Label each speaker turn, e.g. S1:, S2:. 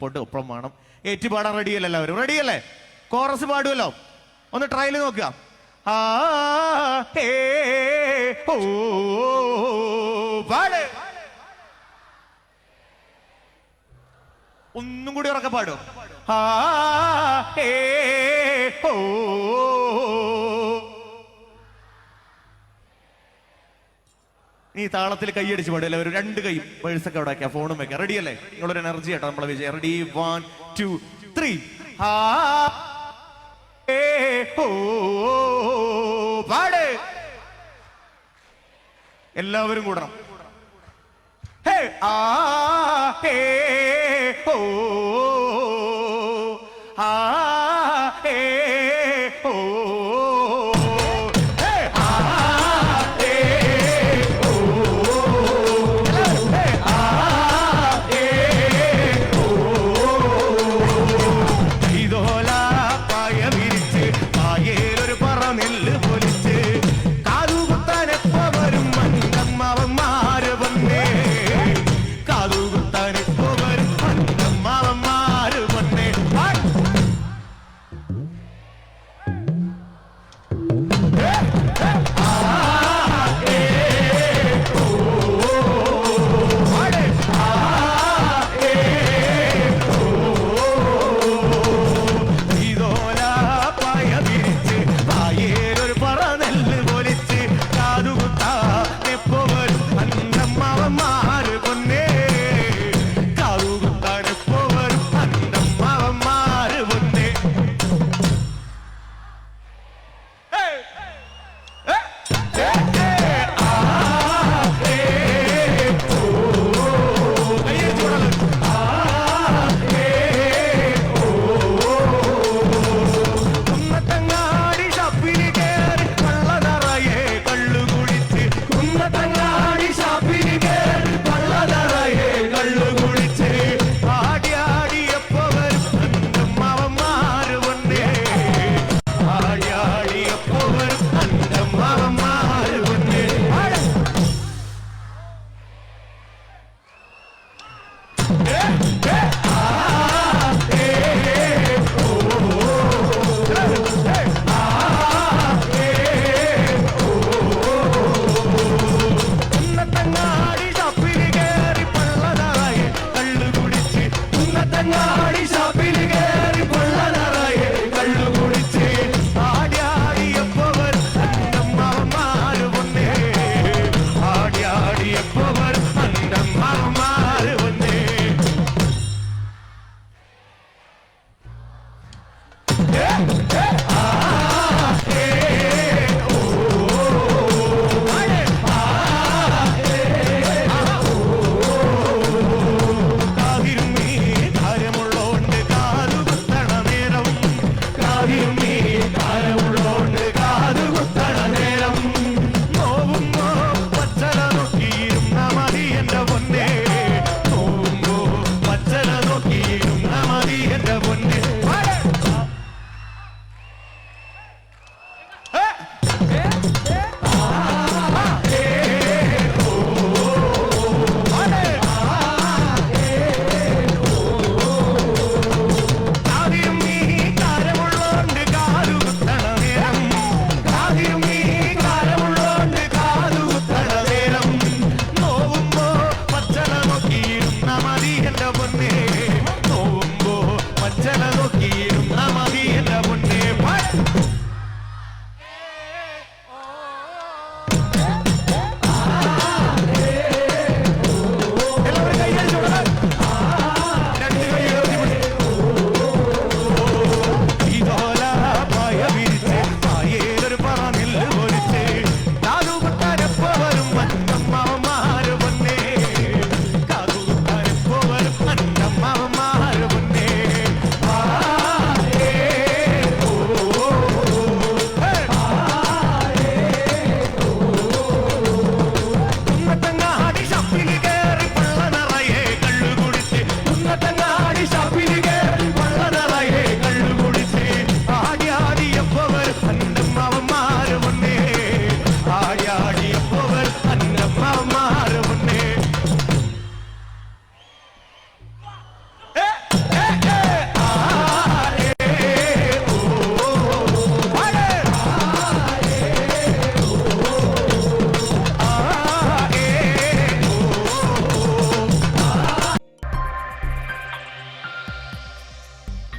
S1: പൊട്ട് ഒപ്പം വേണം. ഏറ്റ് പാടാൻ റെഡിയല്ലേ എല്ലാവരും? റെഡിയല്ലേ കോറസ് പാടുമല്ലോ ഒന്ന് ട്രയൽ നോക്കുക. ആ, ഹേ ഓ, ഒന്നും കൂടി ഉറക്കെ പാടും. ആ, ഏ, നീ താളത്തിൽ കൈയടിച്ച് പാടില്ല ഒരു രണ്ട് കൈ പേഴ്സൊക്കെ അവിടെ ആക്കിയ ഫോണും വെക്കാം. റെഡി അല്ലേ? നിങ്ങളൊരു എനർജി ആട്ടോ നമ്മളെ വിജയം. റെഡി വൺ ടു ത്രീ ഓ, പാട്. എല്ലാവരും കൂടണം. ഹേ ആ ഹേ ഓ Yeah. கண்ட பொண்ணே